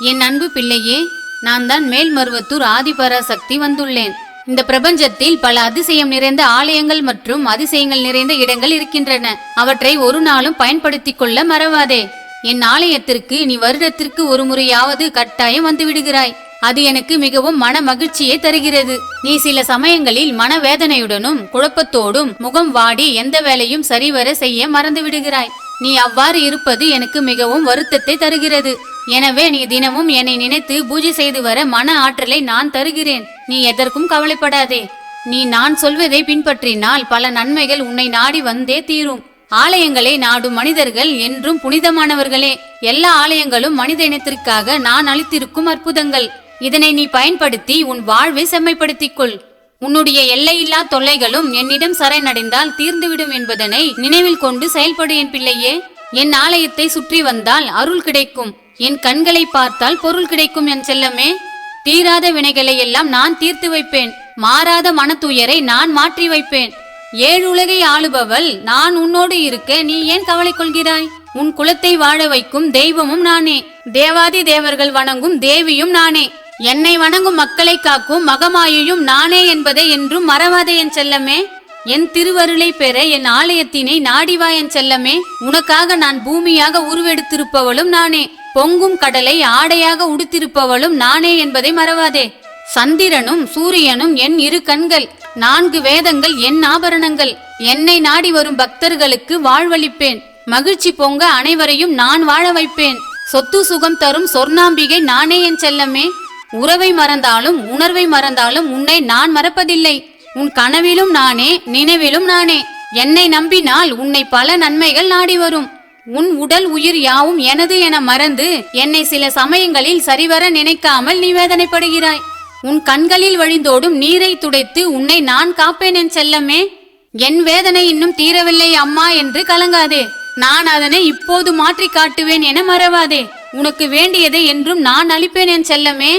என் அன்பு பிள்ளையே நான் தான் மேல்மருவத்தூர் ஆதிபராசக்தி வந்துள்ளேன். இந்த பிரபஞ்சத்தில் பல அதிசயம் நிறைந்த ஆலயங்கள் மற்றும் அதிசயங்கள் நிறைந்த இடங்கள் இருக்கின்றன. அவற்றை ஒரு நாளும் பயன்படுத்திக் கொள்ள மறவாதே. என் ஆலயத்திற்கு நீ வருடத்திற்கு ஒரு முறையாவது கட்டாயம் வந்து விடுகிறாய் அது எனக்கு மிகவும் மன மகிழ்ச்சியை தருகிறது. நீ சில சமயங்களில் மனவேதனையுடனும் குழப்பத்தோடும் முகம் வாடி எந்த வேலையும் சரிவர செய்ய மறந்து விடுகிறாய் நீ அவ்வாறு இருப்பது எனக்கு மிகவும் வருத்தத்தை தருகிறது. எனவே நீ தினமும் என்னை நினைத்து பூஜை செய்து வர மன ஆற்றலை நான் தருகிறேன். நீ எதற்கும் கவலைப்படாதே. நீ நான் சொல்வதை பின்பற்றினால் பல நன்மைகள் உன்னை நாடி வந்தே தீரும். ஆலயங்களை நாடும் மனிதர்கள் என்றும் புனிதமானவர்களே. எல்லா ஆலயங்களும் மனித இனத்திற்காக நான் அளித்திருக்கும் அற்புதங்கள். இதனை நீ பயன்படுத்தி உன் வாழ்வை செம்மைப்படுத்திக் கொள் உன்னுடைய எல்லையில்லா தொல்லைகளும் என்னிடம் சரணடைந்தால் தீர்ந்துவிடும் என்பதனை நினைவில் கொண்டு செயல்படு என் பிள்ளையே. என் ஆலயத்தை சுற்றி வந்தால் அருள் கிடைக்கும். என் கண்களை பார்த்தால் பொருள் கிடைக்கும் என் செல்லமே. தீராத வினைகளை எல்லாம் நான் தீர்த்து வைப்பேன். மாறாத மனத்துயரை நான் மாற்றி வைப்பேன். ஏழு உலகை ஆளுபவள் நான் உன்னோடு இருக்க நீ ஏன் கவலை கொள்கிறாய்? உன் குலத்தை வாழ வைக்கும் தெய்வமும் நானே. தேவாதி தேவர்கள் வணங்கும் தேவியும் நானே. என்னை வணங்கும் மக்களை காக்கும் மகமாயையும் நானே என்பதை என்றும் மறவாத என் செல்லமே. என் திருவருளை பெற என் ஆலயத்தினை நாடிவா என் செல்லமே. உனக்காக நான் பூமியாக உருவெடுத்திருப்பவளும் நானே. பொங்கும் கடலை ஆடையாக உடுத்திருப்பவளும் நானே என்பதை மறவாதே. சந்திரனும் சூரியனும் என் இரு கண்கள் நான்கு வேதங்கள் என் ஆபரணங்கள். என்னை நாடி வரும் பக்தர்களுக்கு வாழ்வளிப்பேன். மகிழ்ச்சி பொங்க அனைவரையும் நான் வாழ வைப்பேன். சொத்து சுகம் தரும் சொர்ணாம்பிகை நானே என் செல்லமே. உறவை மறந்தாலும் உணர்வை மறந்தாலும் உன்னை நான் மறப்பதில்லை. உன் கனவிலும் நானே நினைவிலும் நானே. என்னை நம்பினால் உன்னை பல நன்மைகள் நாடி வரும். உன் உடல் உயிர் யாவும் எனது என மறந்து என்னை சில சமயங்களில் சரிவர நினைக்காமல் நீ வேதனைப்படுகிறாய். உன் கண்களில் வழிந்தோடும் நீரை துடைத்து உன்னை நான் காப்பேன் என் செல்லமே. என் வேதனை இன்னும் தீரவில்லை அம்மா என்று கலங்காதே. நான் அதனை இப்போது மாற்றி காட்டுவேன் என மறவாதே. உனக்கு வேண்டியதை என்றும் நான் அளிப்பேன் என் செல்லமே.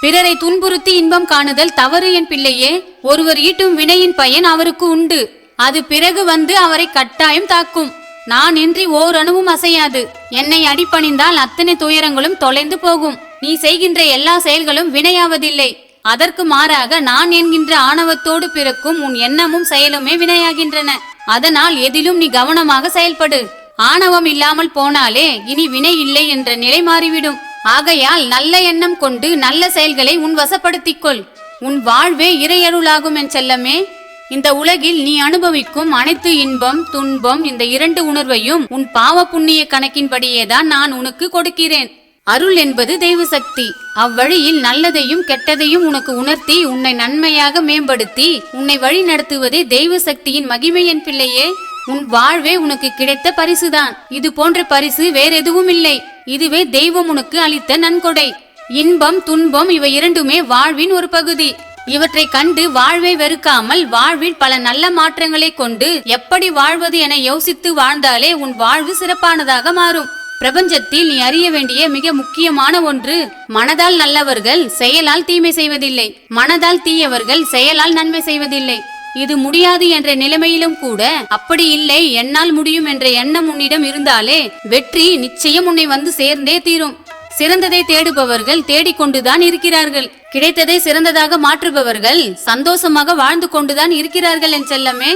பிறரை துன்புறுத்தி இன்பம் காணுதல் தவறு என் பிள்ளையே. ஒருவர் ஈட்டும் வினையின் பயன் அவருக்கு உண்டு. அது பிறகு வந்து அவரை கட்டாயம் தாக்கும். நான் இன்றி ஓர் அணுவும் அசையாது. என்னை அடிபணிந்தால் அத்தனை துயரங்களும் தொலைந்து போகும். நீ செய்கின்ற எல்லா செயல்களும் வினையாவதில்லை. அதற்கு மாறாக நான் என்கின்ற ஆணவத்தோடு பிறக்கும் உன் எண்ணமும் செயலுமே வினையாகின்றன. அதனால் எதிலும் நீ கவனமாக செயல்படு. ஆணவம் இல்லாமல் போனாலே இனி வினை இல்லை என்ற நிலை மாறிவிடும். ஆகையால் நல்ல எண்ணம் கொண்டு நல்ல செயல்களை உன் வசப்படுத்திக்கொள் உன் வாழ்வே இறையருளாகும் என் செல்லமே. இந்த உலகில் நீ அனுபவிக்கும் அனைத்து இன்பம் துன்பம் இந்த இரண்டு உணர்வையும் உன் பாவ புண்ணிய கணக்கின்படியேதான் நான் உனக்கு கொடுக்கிறேன். அருள் என்பது தெய்வ சக்தி அவ்வழியில் நல்லதையும் கெட்டதையும் உனக்கு உணர்த்தி உன்னை நன்மையாக மேம்படுத்தி உன்னை வழி நடத்துவதே தெய்வ சக்தியின் மகிமை என் பிள்ளையே. உன் வாழ்வே உனக்கு கிடைத்த பரிசுதான். இது போன்ற பரிசு வேறெதுவும் இல்லை இதுவே தெய்வம் உனக்கு அளித்த நன்கொடை. இன்பம் துன்பம் இவை இரண்டுமே வாழ்வின் ஒரு பகுதி. இவற்றை கண்டு வாழ்வை வெறுக்காமல் வாழ்வில் பல நல்ல மாற்றங்களை கொண்டு எப்படி வாழ்வது என யோசித்து வாழ்ந்தாலே உன் வாழ்வு சிறப்பானதாக மாறும். பிரபஞ்சத்தில் நீ அறிய வேண்டிய மிக முக்கியமான ஒன்று மனதால் நல்லவர்கள் செயலால் தீமை செய்வதில்லை. மனதால் தீயவர்கள் செயலால் நன்மை செய்வதில்லை. இது முடியாது என்ற நிலைமையிலும் கூட அப்படி இல்லை என்னால் முடியும் என்ற எண்ணம் உன்னிடம் இருந்தாலே வெற்றி நிச்சயம் உன்னை வந்து சேர்ந்தே தீரும். சிறந்ததை தேடுபவர்கள் தேடிக்கொண்டுதான் இருக்கிறார்கள். கிடைத்ததை சிறந்ததாக மாற்றுபவர்கள் சந்தோஷமாக வாழ்ந்து கொண்டுதான் இருக்கிறார்கள் என் செல்லமே.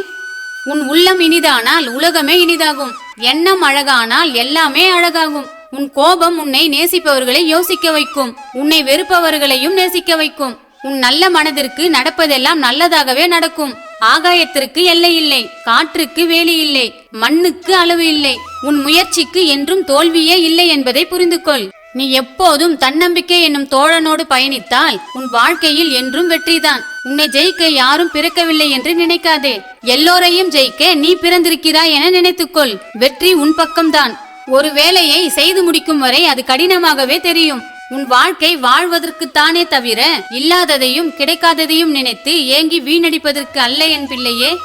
உன் உள்ளம் இனிதானால் உலகமே இனிதாகும். எண்ணம் அழகானால் எல்லாமே அழகாகும். உன் கோபம் உன்னை நேசிப்பவர்களை யோசிக்க வைக்கும். உன்னை வெறுப்பவர்களையும் நேசிக்க வைக்கும். உன் நல்ல மனதிற்கு நடப்பதெல்லாம் நல்லதாகவே நடக்கும். ஆகாயத்திற்கு எல்லை இல்லை காற்றுக்கு வேலி இல்லை மண்ணுக்கு அளவு இல்லை. உன் முயற்சிக்கு என்றும் தோல்வியே இல்லை என்பதை புரிந்து கொள் நீ எப்போதும் தன்னம்பிக்கை என்னும் தோழனோடு பயணித்தால் உன் வாழ்க்கையில் என்றும் வெற்றிதான். உன்னை ஜெயிக்க யாரும் பிறக்கவில்லை என்று நினைக்காதே. எல்லோரையும் ஜெயிக்க நீ பிறந்திருக்கிறாய் என நினைத்துக்கொள். வெற்றி உன் பக்கம்தான். ஒரு வேலையை செய்து முடிக்கும் வரை அது கடினமாகவே தெரியும். உன் வாழ்க்கை வாழ்வதற்குத்தானே தவிர இல்லாததையும் கிடைக்காததையும் நினைத்து ஏங்கி வீணடிப்பதற்கு அல்ல என் பிள்ளையே.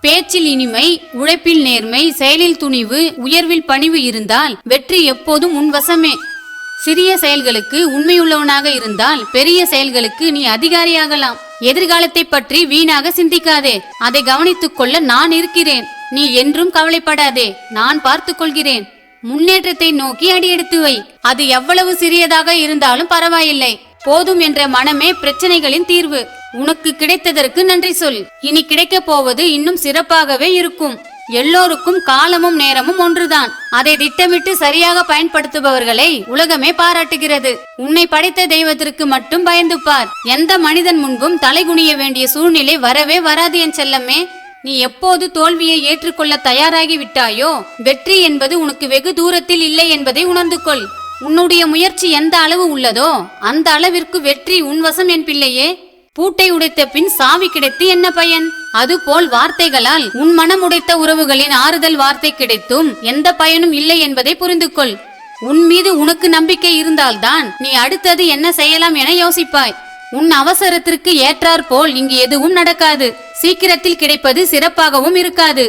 பேச்சில் இனிமை உழைப்பில் நேர்மை செயலில் துணிவு உயர்வில் பணிவு இருந்தால் வெற்றி எப்போதும் உன் வசமே. சிறிய செயல்களுக்கு உண்மையுள்ளவனாக இருந்தால் பெரிய செயல்களுக்கு நீ அதிகாரியாகலாம். எதிர்காலத்தை பற்றி வீணாக சிந்திக்காதே. அதை கவனித்துக் கொள்ள நான் இருக்கிறேன். நீ என்றும் கவலைப்படாதே. நான் பார்த்துக் கொள்கிறேன். முன்னேற்றத்தை நோக்கி அடியெடுத்து வை. அது எவ்வளவு சிறியதாக இருந்தாலும் பரவாயில்லை. போதும் என்ற மனமே பிரச்சனைகளின் தீர்வு. உனக்கு கிடைத்ததற்கு நன்றி சொல். இனி கிடைக்கப் போவது இன்னும் சிறப்பாகவே இருக்கும். எல்லோருக்கும் காலமும் நேரமும் ஒன்றுதான். அதை திட்டமிட்டு சரியாக பயன்படுத்துபவர்களை உலகமே பாராட்டுகிறது. உன்னை படைத்த தெய்வத்திற்கு மட்டும் பயந்து பார் எந்த மனிதன் முன்பும் தலைகுனிய வேண்டிய சூழ்நிலை வரவே வராது என் செல்லமே. நீ எப்போது தோல்வியை ஏற்றுக்கொள்ள தயாராகி விட்டாயோ வெற்றி என்பது உனக்கு வெகு தூரத்தில் இல்லை என்பதை உணர்ந்து கொள். உன்னுடைய முயற்சி எந்த அளவு உள்ளதோ அந்த அளவிற்கு வெற்றி உன் வசம் என் பிள்ளையே. பூட்டை உடைத்த பின் சாவி கிடைத்து என்ன பயன்? அதுபோல் வார்த்தைகளால் உன் மனம் உடைத்த உறவுகளின் ஆறுதல் வார்த்தை கிடைத்தும் எந்த பயனும் இல்லை என்பதை புரிந்து கொள் உன் மீது உனக்கு நம்பிக்கை இருந்தால்தான் நீ அடுத்தது என்ன செய்யலாம் என யோசிப்பாய். உன் அவசரத்திற்கு ஏற்றாற் போல் இங்கு எதுவும் நடக்காது. சீக்கிரத்தில் கிடைப்பது சிறப்பாகவும் இருக்காது.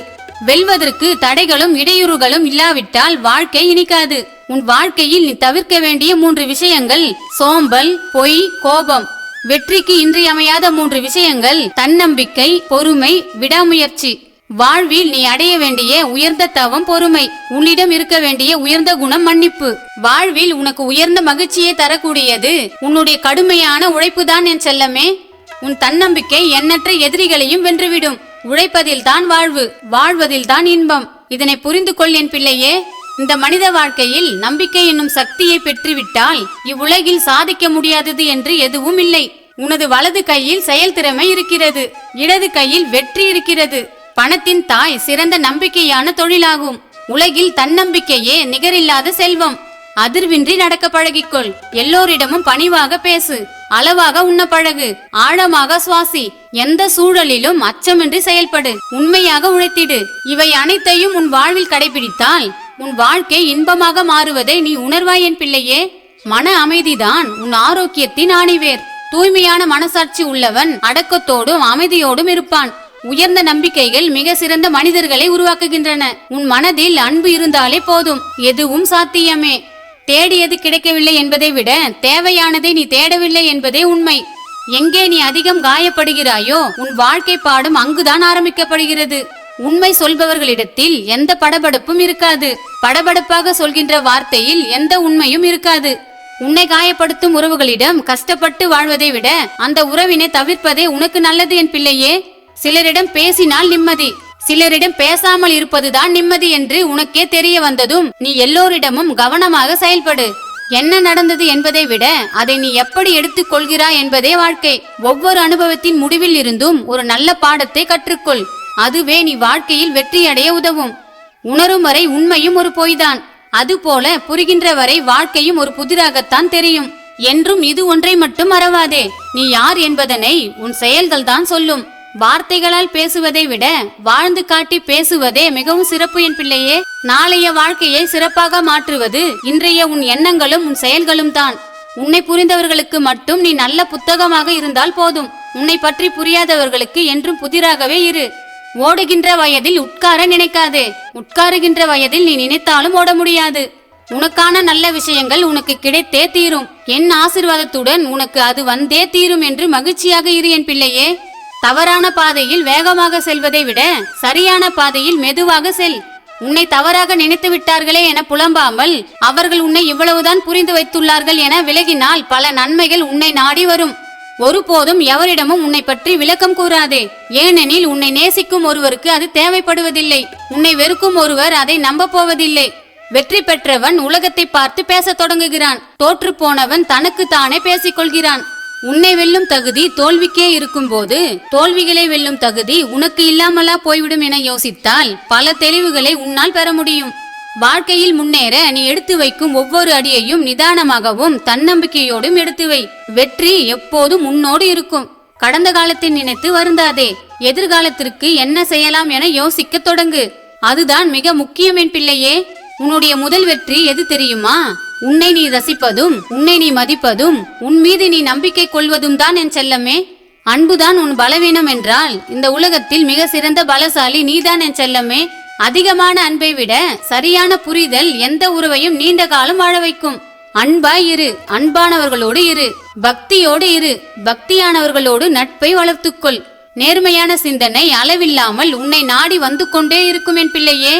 வெல்வதற்கு தடைகளும் இடையூறுகளும் இல்லாவிட்டால் வாழ்க்கை இனிக்காது. உன் வாழ்க்கையில் நீ தவிர்க்க வேண்டிய மூன்று விஷயங்கள் சோம்பல் பொய் கோபம். வெற்றிக்கு இன்றியமையாத மூன்று விஷயங்கள். தன்னம்பிக்கை பொறுமை விடாமுயற்சி. வாழ்வில் நீ அடைய வேண்டிய உயர்ந்த தவம் பொறுமை. உன்னிடம் இருக்க வேண்டிய உயர்ந்த குணம் மன்னிப்பு. வாழ்வில் உனக்கு உயர்ந்த மகிழ்ச்சியை தரக்கூடியது. உன்னுடைய கடுமையான உழைப்புதான் என் செல்லமே. உன் தன்னம்பிக்கை எண்ணற்ற எதிரிகளையும் வென்றுவிடும். உழைப்பதில் தான் வாழ்வு வாழ்வதில் தான் இன்பம். இதனை புரிந்து கொள் என் பிள்ளையே. இந்த மனித வாழ்க்கையில் நம்பிக்கை என்னும் சக்தியை பெற்றுவிட்டால் இவ்வுலகில் சாதிக்க முடியாதது என்று எதுவும் இல்லை. உனது வலது கையில் செயல்திறமை இருக்கிறது. இடது கையில் வெற்றி இருக்கிறது. பணத்தின் தாய் சிறந்த நம்பிக்கையான தொழிலாகும். உலகில் தன்னம்பிக்கையே நிகரில்லாத செல்வம். அதிர்வின்றி நடக்க பழகிக்கொள். எல்லோரிடமும் பணிவாக பேசு. அளவாக உண்ண பழகு. ஆழமாக சுவாசி. எந்த சூழலிலும் அச்சமின்றி செயல்படு. உண்மையாக உழைத்திடு. இவை அனைத்தையும் உன் வாழ்வில் கடைபிடித்தால் உன் வாழ்க்கை இன்பமாக மாறுவதை நீ உணர்வாய் என் பிள்ளையே. மன அமைதிதான் உன் ஆரோக்கியத்தின் ஆணிவேர். தூய்மையான மனசாட்சி உள்ளவன் அடக்கத்தோடும் அமைதியோடும் இருப்பான். உயர்ந்த நம்பிக்கைகள் மிக சிறந்த மனிதர்களை உருவாக்குகின்றன. உன் மனதில் அன்பு இருந்தாலே போதும். எதுவும் சாத்தியமே. தேடியது கிடைக்கவில்லை என்பதை விட தேவையானதை நீ தேடவில்லை என்பதே உண்மை. எங்கே நீ அதிகம் காயப்படுகிறாயோ உன் வாழ்க்கை பாடும் அங்குதான் ஆரம்பிக்கப்படுகிறது. உண்மை சொல்பவர்களிடத்தில் எந்த படபடப்பும் இருக்காது. படபடப்பாக சொல்கின்ற வார்த்தையில் எந்த உண்மையும் இருக்காது. உன்னை காயப்படுத்தும் உறவுகளிடம் கஷ்டப்பட்டு வாழ்வதை விட அந்த உறவினை தவிர்ப்பதே உனக்கு நல்லது என் பிள்ளையே. சிலரிடம் பேசினால் நிம்மதி. சிலரிடம் பேசாமல் இருப்பதுதான் நிம்மதி என்று உனக்கே தெரிய வந்ததும் நீ எல்லோரிடமும் கவனமாக செயல்படு. என்ன நடந்தது என்பதை விட அதை நீ எப்படி எடுத்துக் கொள்கிறாய் என்பதே வாழ்க்கை. ஒவ்வொரு அனுபவத்தின் முடிவில் இருந்தும் ஒரு நல்ல பாடத்தை கற்றுக்கொள். அதுவே நீ வாழ்க்கையில் வெற்றியடைய உதவும். உணரும் வரை உண்மையும் ஒரு பொய்தான். அதுபோல புரிகின்ற வரை வாழ்க்கையும் ஒரு புதிராகத்தான் தெரியும். என்றும் இது ஒன்றை மட்டும் மறவாதே. நீ யார் என்பதனை உன் செயல்கள் தான் சொல்லும். வார்த்தைகளால் பேசுவதை விட வாழ்ந்து காட்டி பேசுவதே மிகவும் சிறப்பு என் பிள்ளையே. நாளைய வாழ்க்கையை சிறப்பாக மாற்றுவது இன்றைய உன் எண்ணங்களும் உன் செயல்களும் தான் உன்னை புரிந்தவர்களுக்கு மட்டும் நீ நல்ல புத்தகமாக இருந்தால் போதும். உன்னை பற்றி புரியாதவர்களுக்கு என்றும் புதிராகவே இரு. ஓடுகின்ற வயதில் உட்கார நினைக்காதே. உட்காருகின்ற வயதில் நீ நினைத்தாலும் ஓட முடியாது. உனக்கான நல்ல விஷயங்கள் உனக்கு கிடைத்தே தீரும். என் ஆசிர்வாதத்துடன் உனக்கு அது வந்தே தீரும் என்று மகிழ்ச்சியாக இரு என் பிள்ளையே. தவறான பாதையில் வேகமாக செல்வதை விட சரியான பாதையில் மெதுவாக செல். உன்னை தவறாக நினைத்து விட்டார்களே என புலம்பாமல் அவர்கள் உன்னை இவ்வளவுதான் புரிந்து வைத்துள்ளார்கள் என விலகினால் பல நன்மைகள் உன்னை நாடி வரும். ஒருபோதும் எவரிடமும் உன்னை பற்றி விளக்கம் கூறாதே. ஏனெனில் உன்னை நேசிக்கும் ஒருவருக்கு அது தேவைப்படுவதில்லை. உன்னை வெறுக்கும் ஒருவர் அதை நம்ப போவதில்லை வெற்றி பெற்றவன் உலகத்தை பார்த்து பேசத் தொடங்குகிறான். தோற்று போனவன் தனக்கு தானே பேசிக்கொள்கிறான் உன்னை வெல்லும் தகுதி தோல்விக்கே இருக்கும்போது தோல்விகளை வெல்லும் தகுதி உனக்கு இல்லாமலா போய்விடும் என யோசித்தால் பல தெளிவுகளை உன்னால் பெற முடியும். வாழ்க்கையில் முன்னேற நீ எடுத்து வைக்கும் ஒவ்வொரு அடியையும் நிதானமாகவும் தன்னம்பிக்கையோடும் எடுத்து வை. வெற்றி எப்போதும் உன்னோடு இருக்கும். கடந்த காலத்தை நினைத்து வருந்தாதே. எதிர்காலத்திற்கு என்ன செய்யலாம் என யோசிக்க தொடங்கு. அதுதான் மிக முக்கியம் என் பிள்ளையே. உன்னுடைய முதல் வெற்றி எது தெரியுமா? உன்னை நீ ரசிப்பதும் உன்னை நீ மதிப்பதும் உன் மீது நீ நம்பிக்கை கொள்வதும் தான் என் செல்லமே. அன்புதான் உன் பலவீனம் என்றால் இந்த உலகத்தில் மிக சிறந்த பலசாலி நீதான் என் செல்லமே. அதிகமான அன்பை விட சரியான புரிதல் எந்த உறவையும் நீண்ட காலம் வாழ வைக்கும். அன்பாய் இரு அன்பானவர்களோடு இரு பக்தியோடு இரு பக்தியானவர்களோடு நட்பை வளர்த்துக்கொள். நேர்மையான சிந்தனை அளவில்லாமல் உன்னை நாடி வந்து கொண்டே இருக்கும் என் பிள்ளையே.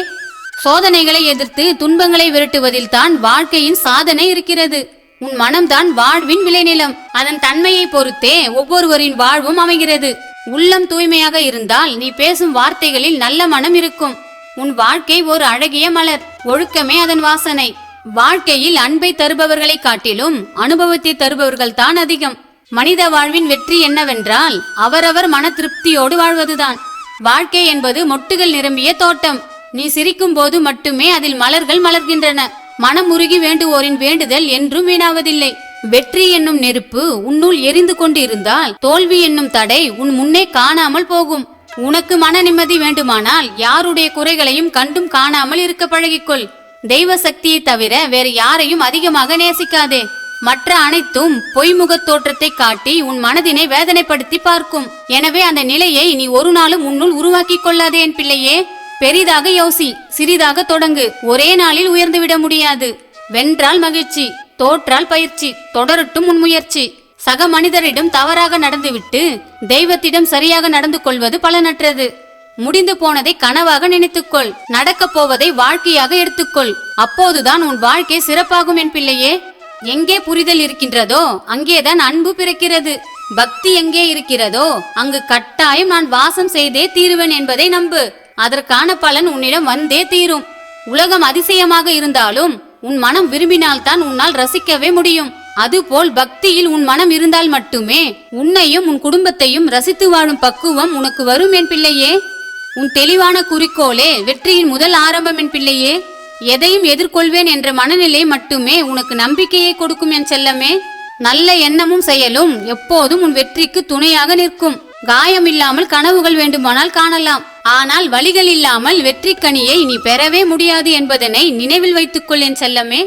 சோதனைகளை எதிர்த்து துன்பங்களை விரட்டுவதில் தான் வாழ்க்கையின் சாதனை இருக்கிறது. உன் மனம்தான் வாழ்வின் விளைநிலம். அதன் தன்மையை பொறுத்தே ஒவ்வொருவரின் வாழ்வும் அமைகிறது. உள்ளம் தூய்மையாக இருந்தால் நீ பேசும் வார்த்தைகளில் நல்ல மனம் இருக்கும். உன் வாழ்க்கை ஒரு அழகிய மலர் ஒழுக்கமே அதன் வாசனை. வாழ்க்கையில் அன்பை தருபவர்களை காட்டிலும் அனுபவத்தை தருபவர்கள் தான் அதிகம். மனித வாழ்வின் வெற்றி என்னவென்றால் அவரவர் மன திருப்தியோடு வாழ்வதுதான். வாழ்க்கை என்பது மொட்டுகள் நிரம்பிய தோட்டம். நீ சிரிக்கும் போது மட்டுமே அதில் மலர்கள் மலர்கின்றன. மனம் உருகி வேண்டுவோரின் வேண்டுதல் என்றும் வீணாவதில்லை. வெற்றி என்னும் நெருப்பு உன்னுள் எரிந்து கொண்டு இருந்தால் தோல்வி என்னும் தடை உன் முன்னே காணாமல் போகும். உனக்கு மன நிம்மதி வேண்டுமானால் யாருடைய குறைகளையும் கண்டும் காணாமல் இருக்க பழகிக்கொள். தெய்வ சக்தியை தவிர வேறு யாரையும் அதிகமாக நேசிக்காதே. மற்ற அனைத்தும் பொய்முகத் தோற்றத்தை காட்டி உன் மனதினை வேதனைப்படுத்தி பார்க்கும். எனவே அந்த நிலையை நீ ஒரு நாளும் உன்னுள் உருவாக்கிக் கொள்ளாதே என் பிள்ளையே. பெரிதாக யோசி சிறிதாக தொடங்கு. ஒரே நாளில் உயர்ந்து விட முடியாது. வென்றால் மகிழ்ச்சி தோற்றால் பயிற்சி தொடரட்டும் உன் முயற்சி. சக மனிதரிடம் தவறாக நடந்துவிட்டு தெய்வத்திடம் சரியாக நடந்து கொள்வது பலனற்றது. முடிந்து போனதை கனவாக நினைத்துக்கொள். நடக்கப் போவதை வாழ்க்கையாக எடுத்துக்கொள். அப்போதுதான் உன் வாழ்க்கை சிறப்பாகும் என் பிள்ளையே. எங்கே புரிதல் இருக்கின்றதோ அங்கேதான் அன்பு பிறக்கிறது. பக்தி எங்கே இருக்கிறதோ அங்கு கட்டாயம் நான் வாசம் செய்தே தீருவேன் என்பதை நம்பு. அதற்கான பலன் உன்னிடம் வந்தே தீரும். உலகம் அதிசயமாக இருந்தாலும் உன் மனம் விரும்பினால்தான் உன்னால் ரசிக்கவே முடியும். அதுபோல் பக்தியில் உன் மனம் இருந்தால் மட்டுமே உன்னையும் உன் குடும்பத்தையும் ரசித்து வாழும் பக்குவம் உனக்கு வரும் என் பிள்ளையே. உன் தெளிவான குறிக்கோளே வெற்றியின் முதல் ஆரம்பம் என் பிள்ளையே. எதையும் எதிர்கொள்வேன் என்ற மனநிலை மட்டுமே உனக்கு நம்பிக்கையை கொடுக்கும் என் செல்லமே. நல்ல எண்ணமும் செயலும் எப்போதும் உன் வெற்றிக்கு துணையாக நிற்கும். காயம் இல்லாமல் கனவுகள் வேண்டுமானால் காணலாம். ஆனால் வழிகள் இல்லாமல் வெற்றி கனியை நீ பெறவே முடியாது என்பதனை நினைவில் வைத்துக்கொள் என் செல்லமே.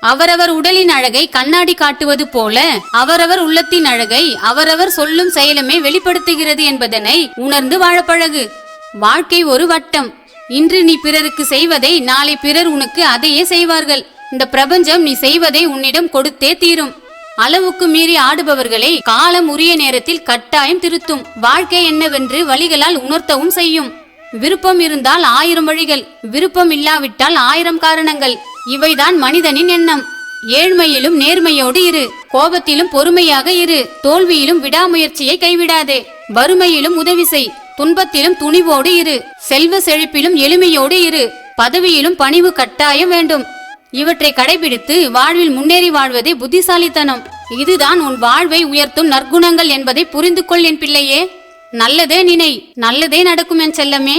அவரவர் உடலின் அழகை கண்ணாடி காட்டுவது போல அவரவர் உள்ளத்தின் அழகை அவரவர் சொல்லும் செயலுமே வெளிப்படுத்துகிறது என்பதனை உணர்ந்து வாழப்பழகு. வாழ்க்கை ஒரு வட்டம். இன்று நீ பிறருக்கு செய்வதை நாளை பிறர் உனக்கு அதையே செய்வார்கள். இந்த பிரபஞ்சம் நீ செய்வதை உன்னிடம் கொடுத்தே தீரும். அளவுக்கு மீறி ஆடுபவர்களை காலம் உரிய நேரத்தில் கட்டாயம் திருத்தும். வாழ்க்கை என்னவென்று வழிகளால் உணர்த்தவும் செய்யும். விருப்பம் இருந்தால் ஆயிரம் வழிகள். விருப்பம் இல்லாவிட்டால் ஆயிரம் காரணங்கள். இவைதான் மனிதனின் எண்ணம். ஏழ்மையிலும் நேர்மையோடு இரு. கோபத்திலும் பொறுமையாக இரு. தோல்வியிலும் விடாமுயற்சியை கைவிடாதே. வறுமையிலும் உதவி செய். துன்பத்திலும் துணிவோடு இரு. செல்வ செழிப்பிலும் எளிமையோடு இரு. பதவியிலும் பணிவு கட்டாயம் வேண்டும். இவற்றை கடைபிடித்து வாழ்வில் முன்னேறி வாழ்வதே புத்திசாலித்தனம். இதுதான் உன் வாழ்வை உயர்த்தும் நற்குணங்கள் என்பதை புரிந்து கொள் என் பிள்ளையே. நல்லதே நினை. நல்லதே நடக்கும் என் செல்லமே.